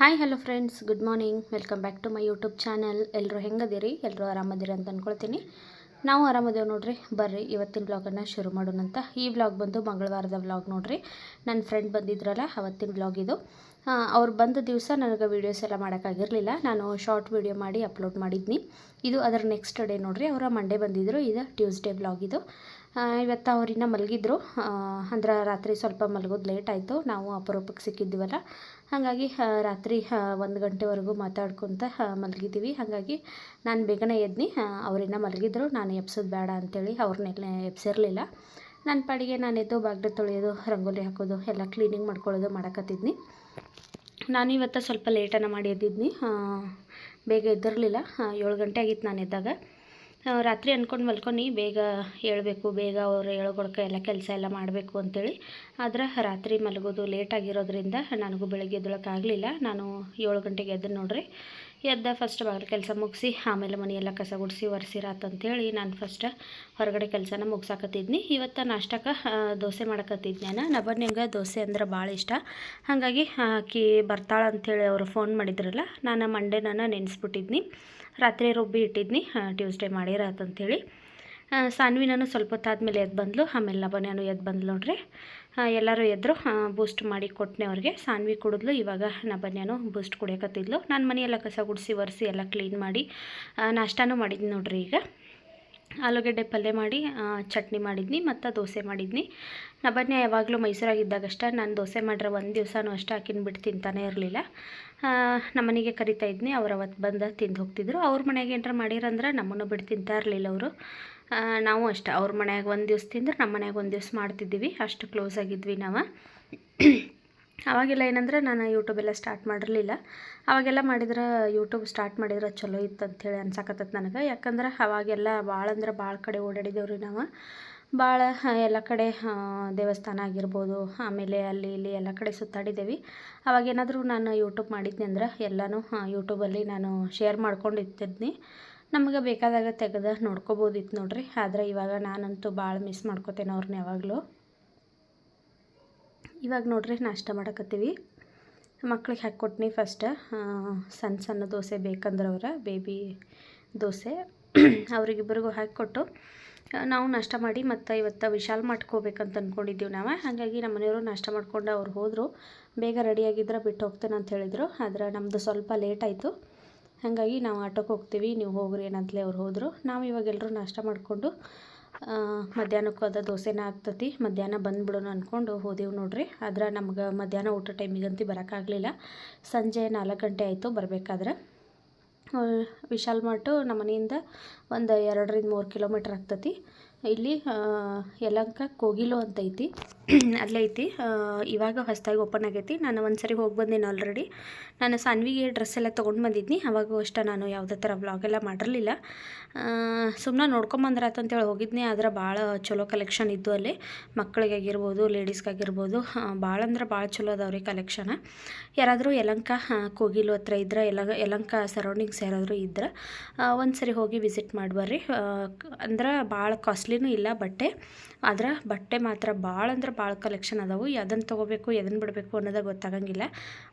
Hi hello friends good morning welcome back to my YouTube channel ಎಲ್ಲರೂ ಹೆಂಗದಿರಿ? ಎಲ್ಲರೂ ಆರಾಮದಿರಿ ಅಂತ ಅಂದ್ಕೊಳ್ತೀನಿ ನಾವು ಆರಾಮದೇವು ನೋಡ್ರಿ. ಬರ್ರಿ, ಇವತ್ತಿನ ವ್ಲಾಗನ್ನು ಶುರು ಮಾಡೋಣಂತ ಈ ವ್ಲಾಗ್ ಬಂದು ಮಂಗಳವಾರದ ವ್ಲಾಗ್ ನೋಡ್ರಿ. ನನ್ನ ಫ್ರೆಂಡ್ ಬಂದಿದ್ರಲ್ಲ, ಅವತ್ತಿನ ಬ್ಲಾಗ್ ಇದು. ಅವ್ರು ಬಂದ ದಿವಸ ನನಗೆ ವೀಡಿಯೋಸ್ ಎಲ್ಲ ಮಾಡೋಕ್ಕಾಗಿರಲಿಲ್ಲ. ನಾನು ಶಾರ್ಟ್ ವೀಡಿಯೋ ಮಾಡಿ ಅಪ್ಲೋಡ್ ಮಾಡಿದ್ನಿ. ಇದು ಅದರ ನೆಕ್ಸ್ಟ್ ಡೇ ನೋಡ್ರಿ. ಅವರ ಮಂಡೇ ಬಂದಿದ್ದರು ಇದು ಟ್ಯೂಸ್ಡೇ ಬ್ಲಾಗ್ ಇದು. ಇವತ್ತು ಅವರಿನ್ನ ಮಲಗಿದ್ರು. ಅಂದ್ರೆ ರಾತ್ರಿ ಸ್ವಲ್ಪ ಮಲಗೋದು ಲೇಟ್ ಆಯಿತು. ನಾವು ಅಪರೂಪಕ್ಕೆ ಸಿಕ್ಕಿದ್ದೀವಲ್ಲ ಹಾಗಾಗಿ ರಾತ್ರಿ ಒಂದು ಗಂಟೆವರೆಗೂ ಮಾತಾಡ್ಕೊತ ಮಲಗಿದ್ದೀವಿ. ಹಾಗಾಗಿ ನಾನು ಬೇಗನೆ ಎದ್ನಿ. ಅವರಿನ್ನ ಮಲಗಿದ್ರು. ನಾನು ಎಬ್ಸೋದು ಬೇಡ ಅಂಥೇಳಿ ಅವ್ರನ್ನೆಲ್ಲ ಎಬ್ಸಿರಲಿಲ್ಲ. ನನ್ನ ಪಾಡಿಗೆ ನಾನು ಎದ್ದು ಬಾಗಿಲು ತೊಳೆಯೋದು, ರಂಗೋಲಿ ಹಾಕೋದು, ಎಲ್ಲ ಕ್ಲೀನಿಂಗ್ ಮಾಡ್ಕೊಳ್ಳೋದು ಮಾಡಕತ್ತಿದ್ನಿ. ನಾನು ಇವತ್ತು ಸ್ವಲ್ಪ ಲೇಟನ್ನು ಮಾಡಿ ಎದ್ದಿದ್ನಿ. ಬೇಗ ಎದ್ದಿರಲಿಲ್ಲ. ಏಳು ಗಂಟೆ ಆಗಿತ್ತು ನಾನು ಎದ್ದಾಗ. ರಾತ್ರಿ ಅಂದ್ಕೊಂಡು ಮಲ್ಕೊಂಡು ಬೇಗ ಹೇಳಬೇಕು, ಬೇಗ ಅವ್ರು ಹೇಳ್ಕೊಡ್ಕ ಎಲ್ಲ ಕೆಲಸ ಎಲ್ಲ ಮಾಡಬೇಕು ಅಂತೇಳಿ. ಆದರೆ ರಾತ್ರಿ ಮಲಗೋದು ಲೇಟ್ ಆಗಿರೋದ್ರಿಂದ ನನಗೂ ಬೆಳಗ್ಗೆ ಎದ್ದೊಳಕ್ಕಾಗಲಿಲ್ಲ ನಾನು ಏಳು ಗಂಟೆಗೆ ಎದ್ದು ನೋಡ್ರಿ ಎದ್ದ ಫಸ್ಟ್ ಬಾಗಿಲು ಕೆಲಸ ಮುಗಿಸಿ, ಆಮೇಲೆ ಮನೆಯೆಲ್ಲ ಕಸ ಗುಡಿಸಿ ಒರೆಸಿರಾತಂತೇಳಿ ನಾನು ಫಸ್ಟ್ ಹೊರಗಡೆ ಕೆಲಸನ ಮುಗಿಸಾಕತ್ತಿದ್ನಿ. ಇವತ್ತು ನಾಷ್ಟಕ್ಕೆ ದೋಸೆ ಮಾಡಕತ್ತಿದ್ನಿ ನಾನು. ನಬನ್ಯಂಗೆ ದೋಸೆ ಅಂದ್ರೆ ಭಾಳ ಇಷ್ಟ. ಹಾಗಾಗಿ ಆಕಿ ಬರ್ತಾಳೆ ಅಂಥೇಳಿ ಅವರು ಫೋನ್ ಮಾಡಿದ್ರಲ್ಲ, ನಾನು ಮಂಡೇನ ನಾನು ನೆನೆಸ್ಬಿಟ್ಟಿದ್ನಿ. ರಾತ್ರಿ ರುಬ್ಬಿ ಇಟ್ಟಿದ್ನಿ ಟ್ಯೂಸ್ಡೇ ಮಾಡಿರತ್ತಂಥೇಳಿ ಸಾನ್ವಿ ನಾನು ಸ್ವಲ್ಪ ಹೊತ್ತಾದ್ಮೇಲೆ ಎದ್ದು ಬಂದಳು ಆಮೇಲೆ ಲವಣ್ಯನೂ ಎದ್ದು ಬಂದ್ಲು ನೋಡ್ರಿ. ಎಲ್ಲರೂ ಎದ್ರು ಬೂಸ್ಟ್ ಮಾಡಿ ಕೊಟ್ಟನೆ ಅವ್ರಿಗೆ. ಸಾನ್ವಿ ಕುಡಿದ್ಲು, ಇವಾಗ ನಬನ್ಯಾನು ಬೂಸ್ಟ್ ಕುಡಿಯಕತ್ತಿದ್ಲು. ನಾನು ಮನೆಯೆಲ್ಲ ಕಸ ಗುಡಿಸಿ, ಒರೆಸಿ ಎಲ್ಲ ಕ್ಲೀನ್ ಮಾಡಿ ನಾಷ್ಟಾನು ಮಾಡಿದ್ನಿ ನೋಡ್ರಿ ಈಗ. ಆಲೂಗಡ್ಡೆ ಪಲ್ಯ ಮಾಡಿ ಚಟ್ನಿ ಮಾಡಿದ್ನಿ, ಮತ್ತು ದೋಸೆ ಮಾಡಿದ್ನಿ. ನಬನ್ಯ ಯಾವಾಗಲೂ ಮೈಸೂರಾಗಿದ್ದಾಗಷ್ಟೇ ನಾನು ದೋಸೆ ಮಾಡ್ರೆ ಒಂದು ದಿವಸನೂ ಅಷ್ಟೇ ಆಕಿನ ಬಿಟ್ಟು ತಿಂತಾನೇ ಇರಲಿಲ್ಲ. ನಮ್ಮನೆಗೆ ಕರಿತಾ ಇದ್ನಿ, ಅವ್ರು ಅವತ್ತು ಬಂದು ತಿಂದು ಹೋಗ್ತಿದ್ರು. ಅವ್ರ ಮನೆಗೆ ಏನಾರ ಮಾಡಿರಂದ್ರೆ ನಮ್ಮನ್ನು ಬಿಟ್ಟು ತಿಂತಾ ಇರಲಿಲ್ಲ ಅವರು. ನಾವು ಅಷ್ಟೇ. ಅವ್ರ ಮನ್ಯಾಗ ಒಂದು ದಿವ್ಸ ತಿಂದ್ರೆ ನಮ್ಮ ಮನ್ಯಾಗ ಒಂದು ದಿವ್ಸ ಮಾಡ್ತಿದ್ದೀವಿ. ಅಷ್ಟು ಕ್ಲೋಸ್ ಆಗಿದ್ವಿ ನಾವು. ಅವಾಗೆಲ್ಲ ಏನಂದ್ರೆ ನಾನು ಯೂಟ್ಯೂಬೆಲ್ಲ ಸ್ಟಾರ್ಟ್ ಮಾಡಿರಲಿಲ್ಲ. ಅವಾಗೆಲ್ಲ ಮಾಡಿದ್ರೆ ಯೂಟ್ಯೂಬ್ ಸ್ಟಾರ್ಟ್ ಮಾಡಿದ್ರೆ ಚಲೋ ಇತ್ತು ಅಂಥೇಳಿ ಅನ್ಸಕತ್ತೈತೆ ನನಗೆ. ಯಾಕಂದ್ರೆ ಅವಾಗೆಲ್ಲ ಭಾಳ ಅಂದ್ರೆ ಭಾಳ ಕಡೆ ಓಡಾಡಿದ್ದೇವ್ರಿ ನಾವು. ಭಾಳ ಎಲ್ಲ ಕಡೆ ದೇವಸ್ಥಾನ ಆಗಿರ್ಬೋದು, ಆಮೇಲೆ ಅಲ್ಲಿ ಇಲ್ಲಿ ಎಲ್ಲ ಕಡೆ ಸುತ್ತಾಡಿದ್ದೇವೆ ಅವಾಗೇನಾದರೂ ನಾನು ಯೂಟ್ಯೂಬ್ ಮಾಡಿದ್ನಿ ಅಂದ್ರೆ ಎಲ್ಲನೂ ಯೂಟ್ಯೂಬಲ್ಲಿ ನಾನು ಶೇರ್ ಮಾಡ್ಕೊಂಡು ಇರ್ತಿದ್ನಿ ನಮಗೆ ಬೇಕಾದಾಗ ತೆಗೆದು ನೋಡ್ಕೋಬೋದಿತ್ತು ನೋಡ್ರಿ. ಆದರೆ ಇವಾಗ ನಾನಂತೂ ಭಾಳ ಮಿಸ್ ಮಾಡ್ಕೋತೇನೆ ಅವ್ರನ್ನ ಯಾವಾಗಲೂ. ಇವಾಗ ನೋಡ್ರಿ ನಾಷ್ಟ ಮಾಡಕತ್ತೀವಿ. ಮಕ್ಳಿಗೆ ಹಾಕ್ಕೊಟ್ನಿ ಫಸ್ಟ್ ಸಣ್ಣ ಸಣ್ಣ ದೋಸೆ ಬೇಕಂದ್ರೆ ಅವರ ಬೇಬಿ ದೋಸೆ. ಅವ್ರಿಗಿಬ್ಬರಿಗೂ ಹಾಕಿಕೊಟ್ಟು ನಾವು ನಾಷ್ಟ ಮಾಡಿ ಮತ್ತು ಇವತ್ತು ವಿಶಾಲ್ ಮಾಡ್ಕೋಬೇಕಂತ ಅಂದ್ಕೊಂಡಿದ್ದೀವಿ ನಾವು. ಹಾಗಾಗಿ ನಮ್ಮ ಮನೆಯವರು ನಾಷ್ಟ ಮಾಡ್ಕೊಂಡು ಅವ್ರು ಹೋದರು. ಬೇಗ ರೆಡಿಯಾಗಿದ್ರೆ ಬಿಟ್ಟು ಹೋಗ್ತೇನೆ ಅಂತ ಹೇಳಿದರು. ಆದರೆ ನಮ್ಮದು ಸ್ವಲ್ಪ ಲೇಟ್ ಆಯಿತು. ಹಾಗಾಗಿ ನಾವು ಆಟೋಕ್ಕೆ ಹೋಗ್ತೀವಿ, ನೀವು ಹೋಗ್ರಿ ಏನಂತಲೇ ಅವ್ರು ಹೋದರು. ನಾವು ಇವಾಗ ಎಲ್ಲರೂ ನಾಷ್ಟ ಮಾಡಿಕೊಂಡು ಮಧ್ಯಾಹ್ನಕ್ಕೂ ಅದ ದೋಸೆನ ಆಗ್ತತಿ. ಮಧ್ಯಾಹ್ನ ಬಂದ್ಬಿಡೋಣ ಅಂದ್ಕೊಂಡು ಹೋದೆವು ನೋಡ್ರಿ. ಆದ್ರೆ ನಮ್ಗೆ ಮಧ್ಯಾಹ್ನ ಊಟ ಟೈಮಿಗಂತೂ ಬರೋಕ್ಕಾಗಲಿಲ್ಲ ಸಂಜೆ ನಾಲ್ಕು ಗಂಟೆ ಆಯಿತು ಬರಬೇಕಾದ್ರೆ. ವಿಶಾಲ್ ಮಾರ್ಟು ನಮ್ಮ ಮನೆಯಿಂದ ಒಂದು ಎರಡರಿಂದ ಮೂರು ಕಿಲೋಮೀಟ್ರ್ ಆಗ್ತತಿ. ಇಲ್ಲಿ ಯಲಂಕ ಕೋಗಿಲು ಅಂತ ಐತಿ. ಅಲ್ಲೇ ಐತಿ ಇವಾಗ ಹೊಸದಾಗಿ ಓಪನ್ ಆಗೈತಿ. ನಾನು ಒಂದು ಸರಿ ಹೋಗಿ ಬಂದೀನಿ ಆಲ್ರೆಡಿ ನಾನು ಸಾನ್ವಿಗೆ ಡ್ರೆಸ್ ಎಲ್ಲ ತೊಗೊಂಡು ಬಂದಿದ್ನಿ. ಅವಾಗೂ ಅಷ್ಟೇ ನಾನು ಯಾವುದೇ ಥರ ವ್ಲಾಗ್ ಎಲ್ಲ ಮಾಡಿರಲಿಲ್ಲ. ಸುಮ್ಮನೆ ನೋಡ್ಕೊಂಬಂದ್ರಾತಂತೇಳಿ ಹೋಗಿದ್ನಿ. ಆದ್ರೆ ಭಾಳ ಚಲೋ ಕಲೆಕ್ಷನ್ ಇದ್ದು ಅಲ್ಲಿ. ಮಕ್ಕಳಿಗಾಗಿರ್ಬೋದು ಲೇಡೀಸ್ಗಾಗಿರ್ಬೋದು ಭಾಳ ಅಂದ್ರೆ ಭಾಳ ಚಲೋ ಅದಾವ್ರಿ ಕಲೆಕ್ಷನ್ ಯಾರಾದರೂ ಯಲಂಕ ಕೋಗಿಲು ಹತ್ರ ಇದ್ರೆ ಎಲ್ಲ ಯಲಂಕ ಸರೌಂಡಿಂಗ್ಸ್ ಯಾರಾದರೂ ಇದ್ರೆ ಒಂದು ಸರಿ ಹೋಗಿ ವಿಸಿಟ್ ಮಾಡಿ ಅಂದ್ರೆ ಭಾಳ ಕಾಸ್ಟ್ಲಿನೂ ಇಲ್ಲ ಬಟ್ಟೆ. ಆದ್ರೆ ಬಟ್ಟೆ ಮಾತ್ರ ಭಾಳ ಅಂದ್ರೆ ಭಾಳ ಕಲೆಕ್ಷನ್ ಅದಾವು. ಅದನ್ನು ತೊಗೋಬೇಕು ಎದನ್ನು ಬಿಡಬೇಕು ಅನ್ನೋದೇ ಗೊತ್ತಾಗಂಗಿಲ್ಲ.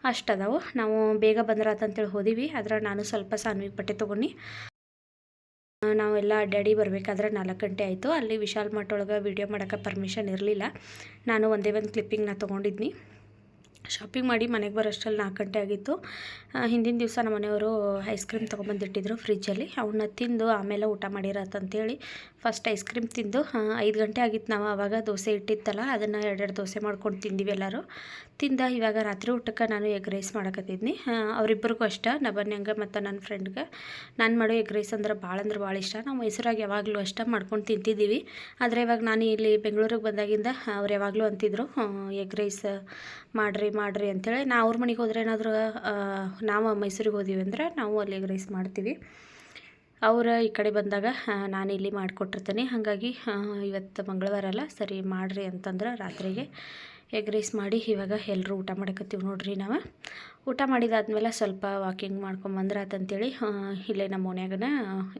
ಅಷ್ಟು ಅದಾವು. ನಾವು ಬೇಗ ಬಂದ್ರಾತಂತೇಳಿ ಹೋದಿವಿ. ಆದ್ರೆ ನಾನು ಸ್ವಲ್ಪ ಸಾನ್ವಿ ಬಟ್ಟೆ ತೊಗೊಂಡು ನಾವೆಲ್ಲ ಅಡ್ಡಾಡಿ ಬರಬೇಕಾದ್ರೆ ನಾಲ್ಕು ಗಂಟೆ ಆಯಿತು. ಅಲ್ಲಿ ವಿಶಾಲ್ ಮಠ ಒಳಗೆ ವೀಡಿಯೋ ಮಾಡೋಕ್ಕೆ ಪರ್ಮಿಷನ್ ಇರಲಿಲ್ಲ. ನಾನು ಒಂದೇ ಒಂದು ಕ್ಲಿಪ್ಪಿಂಗ್ನ ತೊಗೊಂಡಿದ್ನಿ. ಶಾಪಿಂಗ್ ಮಾಡಿ ಮನೆಗೆ ಬರೋಷ್ಟರಲ್ಲಿ ನಾಲ್ಕು ಗಂಟೆ ಆಗಿತ್ತು. ಹಿಂದಿನ ದಿವಸ ನಮ್ಮ ಮನೆಯವರು ಐಸ್ ಕ್ರೀಮ್ ತೊಗೊಂಬಂದಿಟ್ಟಿದ್ರು ಫ್ರಿಜ್ಜಲ್ಲಿ ಅವನ್ನ ತಿಂದು ಆಮೇಲೆ ಊಟ ಮಾಡಿರತ್ತಂತೇಳಿ ಫಸ್ಟ್ ಐಸ್ ಕ್ರೀಮ್ ತಿಂದು ಐದು ಗಂಟೆ ಆಗಿತ್ತು ನಾವು ಆವಾಗ ದೋಸೆ ಇಟ್ಟಿತ್ತಲ್ಲ, ಅದನ್ನು ಎರಡೆರಡು ದೋಸೆ ಮಾಡ್ಕೊಂಡು ತಿಂದಿವಿ ಎಲ್ಲರೂ. ತಿಂದ ಇವಾಗ ರಾತ್ರಿ ಊಟಕ್ಕೆ ನಾನು ಎಗ್ ರೈಸ್ ಮಾಡಕತ್ತಿದ್ನಿ. ಅವರಿಬ್ಬರಿಗೂ ಅಷ್ಟ ನಬನ್ಯಂಗೆ ಮತ್ತು ನನ್ನ ಫ್ರೆಂಡ್ಗೆ ನಾನು ಮಾಡೋ ಎಗ್ ರೈಸ್ ಅಂದ್ರೆ ಭಾಳ ಅಂದ್ರೆ ಭಾಳ ಇಷ್ಟ. ನಾವು ಮೈಸೂರಾಗ ಯಾವಾಗಲೂ ಅಷ್ಟ ಮಾಡ್ಕೊಂಡು ತಿಂತಿದ್ದೀವಿ. ಆದರೆ ಇವಾಗ ನಾನು ಇಲ್ಲಿ ಬೆಂಗಳೂರಿಗೆ ಬಂದಾಗಿಂದ ಅವ್ರು ಯಾವಾಗಲೂ ಅಂತಿದ್ರು ಎಗ್ ರೈಸ್ ಮಾಡಿರಿ ಮಾಡಿರಿ ಅಂತೇಳಿ ನಾ ಅವ್ರ ಮನೆಗೆ ಹೋದ್ರೆ ಏನಾದರೂ ನಾವು ಮೈಸೂರಿಗೆ ಹೋದೀವಿ ಅಂದ್ರೆ ನಾವು ಅಲ್ಲಿ ಎಗ್ ರೈಸ್ ಮಾಡ್ತೀವಿ. ಅವ್ರು ಈ ಕಡೆ ಬಂದಾಗ ನಾನು ಇಲ್ಲಿ ಮಾಡಿಕೊಟ್ಟಿರ್ತೀನಿ. ಹಾಗಾಗಿ ಇವತ್ತು ಮಂಗಳವಾರ ಅಲ್ಲ, ಸರಿ ಮಾಡಿರಿ ಅಂತಂದ್ರೆ ರಾತ್ರಿಗೆ ಎಗ್ ರೈಸ್ ಮಾಡಿ ಇವಾಗ ಎಲ್ಲರೂ ಊಟ ಮಾಡಕತ್ತೀವಿ ನೋಡ್ರಿ ನಾವು. ಊಟ ಮಾಡಿದಾದ್ಮೇಲೆ ಸ್ವಲ್ಪ ವಾಕಿಂಗ್ ಮಾಡ್ಕೊಂಬಂದ್ರೆ ಅಂತಂತೇಳಿ ಇಲ್ಲೇ ನಮ್ಮ ಮನ್ಯಾಗನ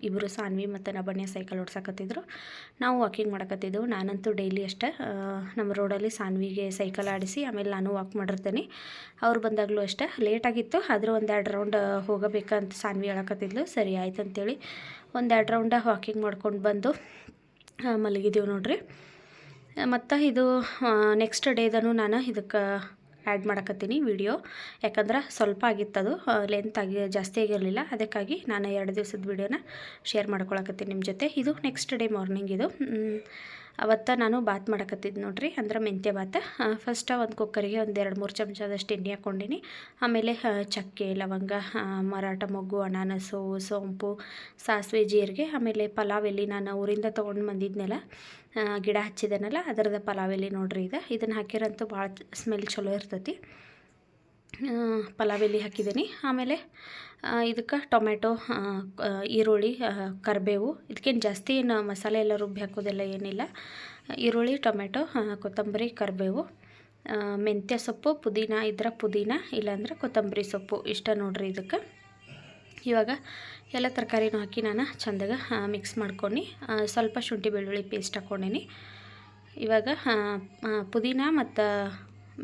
ಇಬ್ಬರು ಸಾನ್ವಿ ಮತ್ತು ನಬಣ್ಯ ಸೈಕಲ್ ಓಡ್ಸಕತ್ತಿದ್ರು. ನಾವು ವಾಕಿಂಗ್ ಮಾಡಕತ್ತಿದ್ದೆವು. ನಾನಂತೂ ಡೈಲಿ ಅಷ್ಟೇ ನಮ್ಮ ರೋಡಲ್ಲಿ ಸಾನ್ವಿಗೆ ಸೈಕಲ್ ಆಡಿಸಿ, ಆಮೇಲೆ ನಾನು ವಾಕ್ ಮಾಡಿರ್ತೇನೆ. ಅವ್ರು ಬಂದಾಗಲೂ ಅಷ್ಟೇ. ಲೇಟಾಗಿತ್ತು ಆದರೂ ಒಂದೆರಡು ರೌಂಡ್ ಹೋಗಬೇಕಂತ ಸಾನ್ವಿ ಹೇಳಕತ್ತಿದ್ಲು. ಸರಿ ಆಯ್ತು ಅಂತೇಳಿ ಒಂದೆರಡು ರೌಂಡ ವಾಕಿಂಗ್ ಮಾಡ್ಕೊಂಡು ಬಂದು ಮಲಗಿದ್ದೀವಿ ನೋಡ್ರಿ. ಮತ್ತು ಇದು ನೆಕ್ಸ್ಟ್ ಡೇದನು ನಾನು ಇದಕ್ಕೆ ಆ್ಯಡ್ ಮಾಡಕತ್ತೀನಿ ವಿಡಿಯೋ ಯಾಕಂದ್ರೆ ಸ್ವಲ್ಪ ಆಗಿತ್ತದು ಲೆಂತ್ ಆಗಿ ಜಾಸ್ತಿ ಆಗಿರಲಿಲ್ಲ. ಅದಕ್ಕಾಗಿ ನಾನು ಎರಡು ದಿವಸದ ವಿಡಿಯೋನ ಶೇರ್ ಮಾಡ್ಕೊಳಕತ್ತೀನಿ ನಿಮ್ಮ ಜೊತೆ. ಇದು ನೆಕ್ಸ್ಟ್ ಡೇ ಮಾರ್ನಿಂಗ್ ಇದು. ಅವತ್ತು ನಾನು ಬಾತ್ ಮಾಡಕತ್ತಿದ್ದು ನೋಡ್ರಿ, ಅಂದ್ರೆ ಮೆಂತ್ಯ ಬಾತ್. ಫಸ್ಟ್ ಒಂದು ಕುಕ್ಕರಿಗೆ ಒಂದು ಎರಡು ಮೂರು ಚಮಚದಷ್ಟು ಎಣ್ಣೆ ಹಾಕ್ಕೊಂಡಿನಿ. ಆಮೇಲೆ ಚಕ್ಕೆ, ಲವಂಗ ಮರಾಠ ಮೊಗ್ಗು, ಅನಾನಸು, ಸೋಂಪು, ಸಾಸಿವೆ, ಜೀರಿಗೆ, ಆಮೇಲೆ ಪಲಾವ್ ಎಲ್ಲಿ ನಾನು ಊರಿಂದ ತೊಗೊಂಡು ಬಂದಿದ್ನೆಲ್ಲ ಗಿಡ ಹಚ್ಚಿದನಲ್ಲ, ಅದರದ ಪಲಾವ್ ಎಲ್ಲಿ ನೋಡ್ರಿ ಇದು. ಇದನ್ನು ಹಾಕಿರಂತೂ ಭಾಳ ಸ್ಮೆಲ್ ಚಲೋ ಇರ್ತೈತಿ. ಪಲಾವ್ ಎಲೆ ಹಾಕಿದ್ದೀನಿ. ಆಮೇಲೆ ಇದಕ್ಕೆ ಟೊಮೆಟೊ ಈರುಳ್ಳಿ ಕರಿಬೇವು ಇದಕ್ಕೇನು ಜಾಸ್ತಿ ಏನು ಮಸಾಲೆ ಎಲ್ಲ ರುಬ್ಬಿ ಹಾಕೋದೆಲ್ಲ ಏನಿಲ್ಲ. ಈರುಳ್ಳಿ ಟೊಮೆಟೊ ಕೊತ್ತಂಬರಿ, ಕರಿಬೇವು ಮೆಂತ್ಯ ಸೊಪ್ಪು, ಪುದೀನ, ಇದ್ರೆ ಪುದೀನ, ಇಲ್ಲಾಂದ್ರೆ ಕೊತ್ತಂಬರಿ ಸೊಪ್ಪು, ಇಷ್ಟ ನೋಡ್ರಿ ಇದಕ್ಕೆ. ಇವಾಗ ಎಲ್ಲ ತರಕಾರಿನೂ ಹಾಕಿ ನಾನು ಚಂದಾಗ ಮಿಕ್ಸ್ ಮಾಡ್ಕೊಂಡು ಸ್ವಲ್ಪ ಶುಂಠಿ ಬೆಳ್ಳುಳ್ಳಿ ಪೇಸ್ಟ್ ಹಾಕ್ಕೊಂಡೀನಿ ಇವಾಗ ಪುದೀನ ಮತ್ತು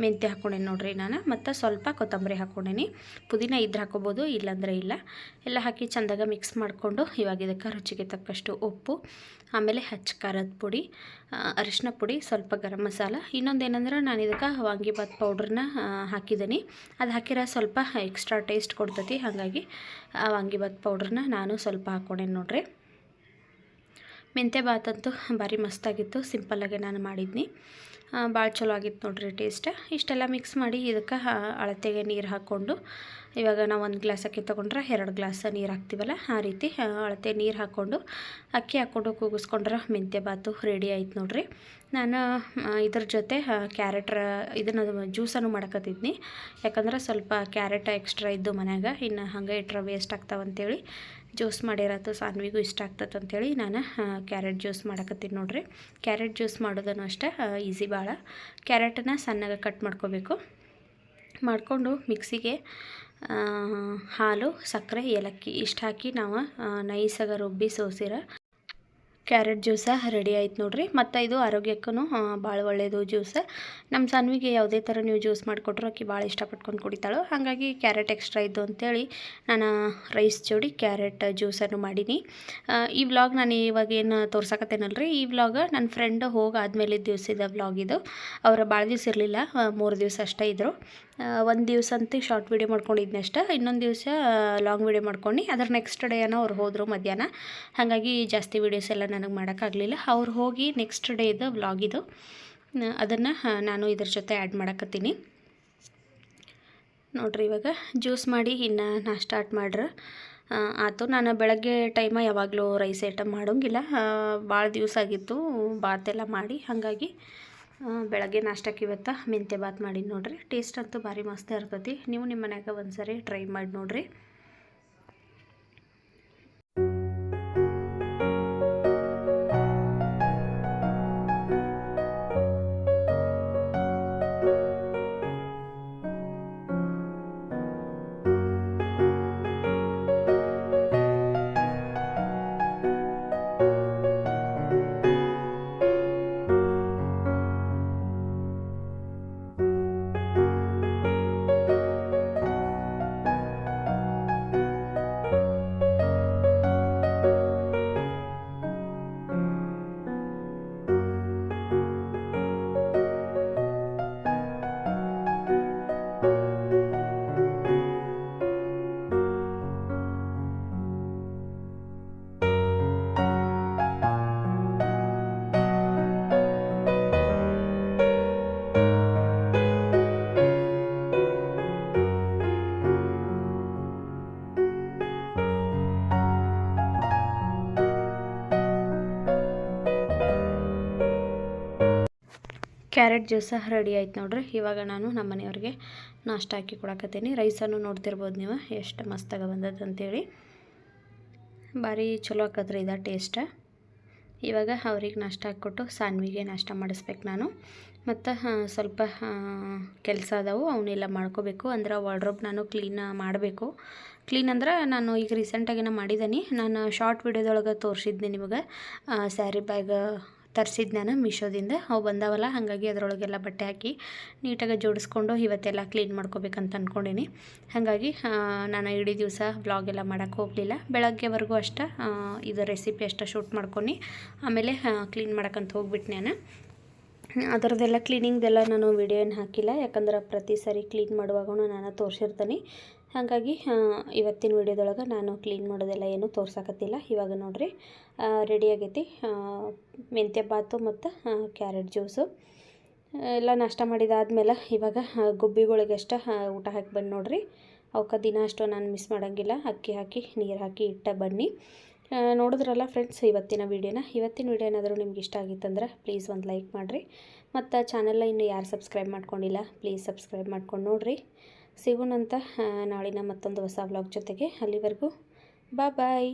ಮೆಂತ್ಯ ಹಾಕ್ಕೊಂಡೇನಿ ನೋಡ್ರಿ ನಾನು, ಮತ್ತು ಸ್ವಲ್ಪ ಕೊತ್ತಂಬರಿ ಹಾಕ್ಕೊಂಡೇನಿ. ಪುದೀನ ಇದ್ರೆ ಹಾಕೋಬೋದು ಇಲ್ಲಾಂದರೆ ಇಲ್ಲ. ಎಲ್ಲ ಹಾಕಿ ಚೆಂದಾಗ ಮಿಕ್ಸ್ ಮಾಡಿಕೊಂಡು ಇವಾಗ ಇದಕ್ಕೆ ರುಚಿಗೆ ತಕ್ಕಷ್ಟು ಉಪ್ಪು, ಆಮೇಲೆ ಹಚ್ಚ ಖಾರದ ಪುಡಿ ಅರಿಶಿನ ಪುಡಿ, ಸ್ವಲ್ಪ ಗರಂ ಮಸಾಲ. ಇನ್ನೊಂದು ಏನಂದ್ರೆ ನಾನು ಇದಕ್ಕೆ ವಾಂಗಿಬಾತ್ ಪೌಡ್ರನ್ನ ಹಾಕಿದ್ದೀನಿ. ಅದು ಹಾಕಿರೋ ಸ್ವಲ್ಪ ಎಕ್ಸ್ಟ್ರಾ ಟೇಸ್ಟ್ ಕೊಡ್ತೈತಿ, ಹಾಗಾಗಿ ಆ ವಾಂಗಿಬಾತ್ ಪೌಡ್ರನ್ನ ನಾನು ಸ್ವಲ್ಪ ಹಾಕ್ಕೊಂಡೇನಿ ನೋಡ್ರಿ. ಮೆಂತ್ಯ ಅಂತೂ ಭಾರಿ ಮಸ್ತಾಗಿತ್ತು ಸಿಂಪಲ್ಲಾಗೆ ನಾನು ಮಾಡಿದ್ನಿ. ಭಾಳ ಚಲೋ ಆಗಿತ್ತು ನೋಡ್ರಿ ಟೇಸ್ಟ್. ಇಷ್ಟೆಲ್ಲ ಮಿಕ್ಸ್ ಮಾಡಿ ಇದಕ್ಕೆ ಅಳತೆಗೆ ನೀರು ಹಾಕ್ಕೊಂಡು, ಇವಾಗ ನಾವು ಒಂದು ಗ್ಲಾಸ್ ಅಕ್ಕಿ ತೊಗೊಂಡ್ರೆ ಎರಡು ಗ್ಲಾಸ್ ನೀರು ಹಾಕ್ತೀವಲ್ಲ, ಆ ರೀತಿ ಅಳತೆ ನೀರು ಹಾಕ್ಕೊಂಡು, ಅಕ್ಕಿ ಹಾಕ್ಕೊಂಡು ಕೂಗಿಸ್ಕೊಂಡ್ರೆ ಮೆಂತ್ಯ ಬಾತು ರೆಡಿ ಆಯ್ತು ನೋಡ್ರಿ. ನಾನು ಇದ್ರ ಜೊತೆ ಕ್ಯಾರೆಟ್ ಇದನ್ನು ಜ್ಯೂಸನ್ನು ಮಾಡಕತ್ತಿದ್ನಿ. ಯಾಕಂದ್ರೆ ಸ್ವಲ್ಪ ಕ್ಯಾರೆಟ್ ಎಕ್ಸ್ಟ್ರಾ ಇದ್ದು ಮನ್ಯಾಗ, ಇನ್ನು ಹಂಗೆ ಇಟ್ರೆ ವೇಸ್ಟ್ ಆಗ್ತಾವಂತೇಳಿ ಜ್ಯೂಸ್ ಮಾಡಿರತ್ತು ಸಾನ್ವಿಗೂ ಇಷ್ಟ ಆಗ್ತದೆ ಅಂಥೇಳಿ ನಾನು ಕ್ಯಾರೆಟ್ ಜ್ಯೂಸ್ ಮಾಡಕತ್ತೀನಿ ನೋಡಿರಿ. ಕ್ಯಾರೆಟ್ ಜ್ಯೂಸ್ ಮಾಡೋದನ್ನು ಅಷ್ಟೇ ಈಸಿ ಭಾಳ. ಕ್ಯಾರೆಟನ್ನು ಸಣ್ಣಗೆ ಕಟ್ ಮಾಡ್ಕೋಬೇಕು. ಮಾಡಿಕೊಂಡು ಮಿಕ್ಸಿಗೆ ಹಾಲು, ಸಕ್ಕರೆ, ಏಲಕ್ಕಿ ಇಷ್ಟು ಹಾಕಿ ನಾವು ನೈಸಾಗ ರುಬ್ಬಿ ಸೋಸಿರ ಕ್ಯಾರೆಟ್ ಜ್ಯೂಸ ರೆಡಿ ಆಯ್ತು ನೋಡ್ರಿ. ಮತ್ತು ಇದು ಆರೋಗ್ಯಕ್ಕೂ ಭಾಳ ಒಳ್ಳೆಯದು ಜ್ಯೂಸ. ನಮ್ಮ ಸನ್ವಿಗೆ ಯಾವುದೇ ಥರ ನೀವು ಜ್ಯೂಸ್ ಮಾಡಿಕೊಟ್ರು ಆಕಿ ಭಾಳ ಇಷ್ಟಪಟ್ಕೊಂಡು ಕುಡಿತಾಳು. ಹಾಗಾಗಿ ಕ್ಯಾರೆಟ್ ಎಕ್ಸ್ಟ್ರಾ ಇದ್ದು ಅಂತೇಳಿ ನಾನು ರೈಸ್ ಜೋಡಿ ಕ್ಯಾರೆಟ್ ಜ್ಯೂಸನ್ನು ಮಾಡೀನಿ. ಈ ವ್ಲಾಗ್ ನಾನು ಇವಾಗ ಏನು ತೋರ್ಸಕತ್ತೇನಲ್ರಿ? ಈ ವ್ಲಾಗ್ ನನ್ನ ಫ್ರೆಂಡ್ ಹೋಗಿ ಆದಮೇಲೆ ದಿವಸದ ವ್ಲಾಗ್ ಇದು. ಅವರ ಭಾಳ ದಿವಸ ಇರಲಿಲ್ಲ, ಮೂರು ದಿವಸ ಅಷ್ಟೇ ಇದ್ದರು ಒಂದು ದಿವಸ ಅಂತ ಶಾರ್ಟ್ ವೀಡಿಯೋ ಮಾಡ್ಕೊಂಡಿದ್ದೆ ಅಷ್ಟೇ. ಇನ್ನೊಂದು ದಿವಸ ಲಾಂಗ್ ವೀಡಿಯೋ ಮಾಡ್ಕೊಂಡು. ಅದ್ರ ನೆಕ್ಸ್ಟ್ ಡೇ ಏನೋ ಅವ್ರು ಹೋದರು ಮಧ್ಯಾಹ್ನ. ಹಾಗಾಗಿ ಜಾಸ್ತಿ ವೀಡಿಯೋಸ್ ಎಲ್ಲ ನನಗೆ ಮಾಡೋಕ್ಕಾಗಲಿಲ್ಲ ಅವ್ರು ಹೋಗಿ ನೆಕ್ಸ್ಟ್ ವ್ಲಾಗ್ ಇದು. ಅದನ್ನು ನಾನು ಇದ್ರ ಜೊತೆ ಆ್ಯಡ್ ಮಾಡಕತ್ತೀನಿ. ನೋಡ್ರಿ ಇವಾಗ ಜ್ಯೂಸ್ ಮಾಡಿ ಇನ್ನು ನಾ ಸ್ಟಾರ್ಟ್ ಮಾಡ್ರೆ. ಆ, ಆತು ನಾನು ಬೆಳಗ್ಗೆ ಟೈಮ ಯಾವಾಗಲೂ ರೈಸ್ ಐಟಮ್ ಮಾಡೋಂಗಿಲ್ಲ. ಭಾಳ ದಿವಸ ಆಗಿತ್ತು ಬಾತೆಲ್ಲ ಮಾಡಿ. ಹಾಗಾಗಿ ಬೆಳಗ್ಗೆ ನಾಷ್ಟಕ್ಕೆ ಇವತ್ತು ಮೆಂತ್ಯ ಬಾತ್ ಮಾಡಿ ನೋಡ್ರಿ. ಟೇಸ್ಟ್ ಅಂತೂ ಭಾರಿ ಮಸ್ತ್ ಇರ್ತೈತಿ. ನೀವು ನಿಮ್ಮ ಮನ್ಯಾಗ ಒಂದ್ಸರಿ ಟ್ರೈ ಮಾಡಿ ನೋಡ್ರಿ. ಕ್ಯಾರೆಟ್ ಜ್ಯೂಸ ರೆಡಿ ಆಯ್ತು ನೋಡ್ರಿ. ಇವಾಗ ನಾನು ನಮ್ಮ ಮನೆಯವ್ರಿಗೆ ನಾಷ್ಟ ಹಾಕಿ ಕೊಡಕತ್ತೀನಿ. ರೈಸನ್ನು ನೋಡ್ತಿರ್ಬೋದು ನೀವು, ಎಷ್ಟು ಮಸ್ತಾಗ ಬಂದದ್ದು ಅಂತೇಳಿ. ಭಾರಿ ಚಲೋ ಆಕತ್ರಿ ಇದು, ಟೇಸ್ಟ್. ಇವಾಗ ಅವ್ರಿಗೆ ನಾಷ್ಟ ಹಾಕ್ಕೊಟ್ಟು ಸಾನ್ವಿಗೆ ನಾಷ್ಟ ಮಾಡಿಸ್ಬೇಕು ನಾನು. ಮತ್ತು ಸ್ವಲ್ಪ ಕೆಲಸ ಅದಾವು, ಅವನ್ನೆಲ್ಲ ಮಾಡ್ಕೋಬೇಕು. ಅಂದ್ರೆ ವಾರ್ಡ್ರೋಬ್ ನಾನು ಕ್ಲೀನ್ ಮಾಡಬೇಕು. ಕ್ಲೀನ್ ಅಂದ್ರೆ ನಾನು ಈಗ ರೀಸೆಂಟಾಗಿನ ಮಾಡಿದ್ದೀನಿ ನಾನು ಶಾರ್ಟ್ ವಿಡಿಯೋದೊಳಗೆ ತೋರಿಸಿದ್ದೆ ನಿಮಗೆ. ಸ್ಯಾರಿ ಬ್ಯಾಗ್ ತರಿಸಿದ್ದು ನಾನು ಮೀಶೋದಿಂದ. ಅವು ಬಂದಾವಲ್ಲ, ಹಾಗಾಗಿ ಅದರೊಳಗೆಲ್ಲ ಬಟ್ಟೆ ಹಾಕಿ ನೀಟಾಗಿ ಜೋಡಿಸ್ಕೊಂಡು ಇವತ್ತೆಲ್ಲ ಕ್ಲೀನ್ ಮಾಡ್ಕೋಬೇಕಂತ ಅಂದ್ಕೊಂಡೀನಿ ಹಾಗಾಗಿ ನಾನು ಇಡೀ ದಿವಸ ವ್ಲಾಗ್ ಎಲ್ಲ ಮಾಡೋಕ್ಕೆ ಹೋಗಲಿಲ್ಲ. ಬೆಳಗ್ಗೆವರೆಗೂ ಅಷ್ಟೇ ಇದು ರೆಸಿಪಿ ಅಷ್ಟೇ ಶೂಟ್ ಮಾಡ್ಕೊಂಡು ಆಮೇಲೆ ಕ್ಲೀನ್ ಮಾಡೋಕ್ಕಂತ ಹೋಗ್ಬಿಟ್ಟು ನಾನು. ಅದರದ್ದೆಲ್ಲ ಕ್ಲೀನಿಂಗ್ದೆಲ್ಲ ನಾನು ವಿಡಿಯೋನ ಹಾಕಿಲ್ಲ. ಯಾಕಂದ್ರೆ ಪ್ರತಿ ಸಾರಿ ಕ್ಲೀನ್ ಮಾಡುವಾಗೂ ನಾನು ತೋರಿಸಿರ್ತೀನಿ. ಹಾಗಾಗಿ ಇವತ್ತಿನ ವಿಡಿಯೋದೊಳಗೆ ನಾನು ಕ್ಲೀನ್ ಮಾಡೋದೆಲ್ಲ ಏನು ತೋರ್ಸಕತ್ತಿಲ್ಲ. ಇವಾಗ ನೋಡಿರಿ ರೆಡಿ ಆಗೈತಿ. ಮೆಂತ್ಯ ಬಾತು ಮತ್ತು ಕ್ಯಾರೆಟ್ ಜ್ಯೂಸು ಎಲ್ಲ ನಾಷ್ಟ ಮಾಡಿದಾದ್ಮೇಲೆ ಇವಾಗ ಆ, ಗುಬ್ಬಿಗಳಿಗೆ ಅಷ್ಟ ಊಟ ಹಾಕಿ ಬನ್ನಿ ನೋಡಿರಿ. ಅವಕ್ಕೆ ದಿನ ಅಷ್ಟು ನಾನು ಮಿಸ್ ಮಾಡೋಂಗಿಲ್ಲ. ಅಕ್ಕಿ ಹಾಕಿ ನೀರು ಹಾಕಿ ಇಟ್ಟ ಬನ್ನಿ. ನೋಡಿದ್ರಲ್ಲ ಫ್ರೆಂಡ್ಸ್ ಇವತ್ತಿನ ವೀಡಿಯೋನ. ಇವತ್ತಿನ ವೀಡಿಯೋ ಏನಾದರೂ ನಿಮ್ಗೆ ಇಷ್ಟ ಆಗಿತ್ತಂದ್ರೆ ಪ್ಲೀಸ್ ಒಂದು ಲೈಕ್ ಮಾಡಿರಿ. ಮತ್ತು ಚಾನಲ್ನ ಇನ್ನು ಯಾರು ಸಬ್ಸ್ಕ್ರೈಬ್ ಮಾಡ್ಕೊಂಡಿಲ್ಲ ಪ್ಲೀಸ್ ಸಬ್ಸ್ಕ್ರೈಬ್ ಮಾಡ್ಕೊಂಡು ನೋಡಿರಿ. ಸಿಗೋಣಂತ ನಾಳಿನ ಮತ್ತೊಂದು ಹೊಸ ವ್ಲಾಗ್ ಜೊತೆಗೆ ಅಲ್ಲಿವರೆಗೂ. ಬಾ ಬಾಯ್